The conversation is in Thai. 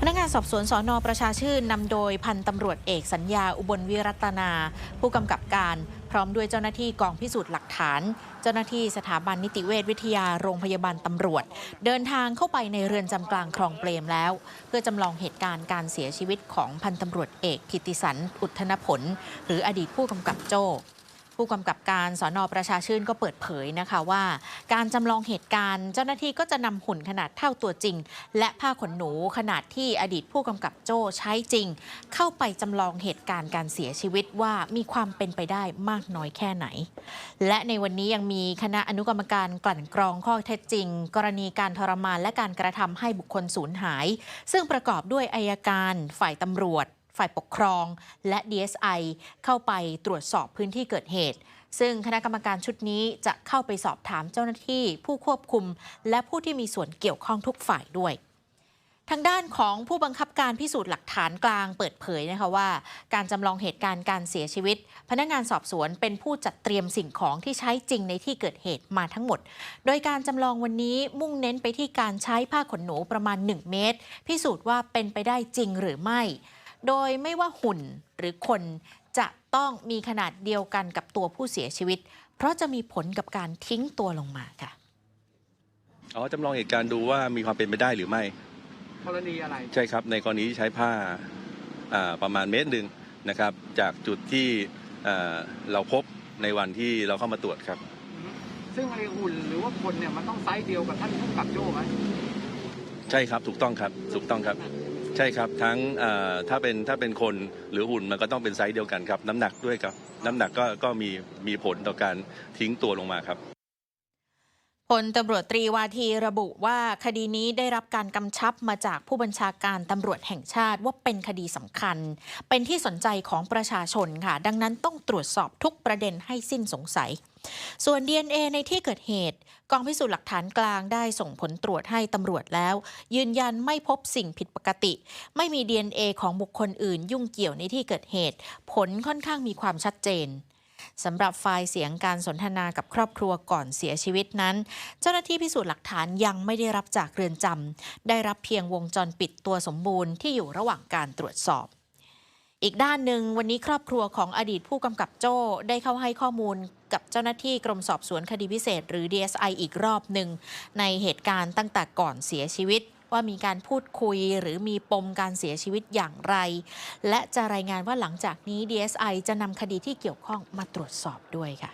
พนักงานสอบสวนสอนอประชาชื่นนำโดยพันตำรวจเอกสัญญาอุบลวิรัตนา ผู้กำกับการพร้อมด้วยเจ้าหน้าที่กองพิสูจน์หลักฐาน เจ้าหน้าที่สถาบันนิติเวชวิทยาโรงพยาบาลตำรวจ เดินทางเข้าไปในเรือนจำกลางคลองเปรมแล้ว เพื่อจำลองเหตุการณ์การเสียชีวิตของพันตำรวจเอกกิติสันอุทธนผล หรืออดีตผู้กำกับโจ้ ผู้กำกับการสอนอประชาชื่นก็เปิดเผยนะคะว่า การจำลองเหตุการณ์ เจ้าหน้าที่ก็จะนำหุ่นขนาดเท่าตัวจริง และผ้าขนหนูขนาดที่อดีตผู้กำกับโจ้ใช้จริง เข้าไปจำลองเหตุการณ์การเสียชีวิตว่ามีความเป็นไปได้มากน้อยแค่ไหน และในวันนี้ยังมีคณะอนุกรรมการกลั่นกรองข้อเท็จจริง กรณีการทรมานและการกระทำให้บุคคลสูญหาย ซึ่งประกอบด้วยอายการ ฝ่ายตำรวจ ฝ่ายปกครอง และ DSI เข้าไปตรวจสอบพื้นที่เกิดเหตุ ซึ่งคณะกรรมการชุดนี้จะเข้าไปสอบถามเจ้าหน้าที่ ผู้ควบคุม และผู้ที่มีส่วนเกี่ยวข้องทุกฝ่ายด้วยทางด้านของผู้บังคับการพิสูจน์หลักฐานกลางเปิดเผยนะคะว่า การจำลองเหตุการณ์การเสียชีวิต พนักงานสอบสวนเป็นผู้จัดเตรียมสิ่งของที่ใช้จริงในที่เกิดเหตุมาทั้งหมด โดยการจำลองวันนี้มุ่งเน้นไปที่การใช้ผ้าขนหนูประมาณ 1 เมตร พิสูจน์ว่าเป็นไปได้จริงหรือไม่ โดยไม่ว่าหุ่นหรือคนจะต้องมีขนาดเดียวกันกับตัวผู้เสียชีวิต เพราะจะมีผลกับการทิ้งตัวลงมาค่ะ อ๋อจำลองเหตุการณ์ดูว่ามีความเป็นไปได้หรือไม่ กรณีอะไร ใช่ครับ ในกรณีที่ใช้ผ้าอ่าประมาณเมตรหนึ่งนะครับ จากจุดที่อ่าเราพบในวันที่เราเข้ามาตรวจครับอืมซึ่งไอหุ่นหรือว่าคนเนี่ยมันต้องไซส์เดียวกับท่านผู้กำกับโจ้ไหมใช่ครับ ถูกต้องครับ ถูกต้องครับ ใช่ครับทั้งถ้าเป็นถ้าเป็นคนหรือหุ่นมันก็ต้องเป็นไซส์เดียวกันครับน้ำหนักด้วยครับน้ำหนักก็ก็มีมีผลต่อการทิ้งตัวลงมาครับ พลตำรวจตรีวาทีระบุว่าคดีนี้ได้รับการกำชับมาจากผู้บัญชาการตำรวจแห่งชาติว่าเป็นคดีสำคัญ เป็นที่สนใจของประชาชนค่ะ ดังนั้นต้องตรวจสอบทุกประเด็นให้สิ้นสงสัย ส่วน DNA ในที่เกิดเหตุ กองพิสูจน์หลักฐานกลางได้ส่งผลตรวจให้ตำรวจแล้ว ยืนยันไม่พบสิ่งผิดปกติ ไม่มี DNA ของบุคคลอื่นยุ่งเกี่ยวในที่เกิดเหตุ ผลค่อนข้างมีความชัดเจน สำหรับไฟล์เสียงการสนทนากับครอบครัวก่อนเสียชีวิตนั้น เจ้าหน้าที่พิสูจน์หลักฐานยังไม่ได้รับจากเรือนจำได้รับเพียงวงจรปิดตัวสมบูรณ์ที่อยู่ระหว่างการตรวจสอบอีกด้านหนึ่งวันนี้ครอบครัวของอดีตผู้กำกับโจ้ได้เข้าให้ข้อมูลกับเจ้าหน้าที่กรมสอบสวนคดีพิเศษ หรือ DSI อีกรอบหนึ่ง ในเหตุการณ์ตั้งแต่ก่อนเสียชีวิต ว่ามีการพูดคุยหรือมีปมการเสียชีวิตอย่างไร และจะรายงานว่าหลังจากนี้ DSI จะนำคดีที่เกี่ยวข้องมาตรวจสอบด้วยค่ะ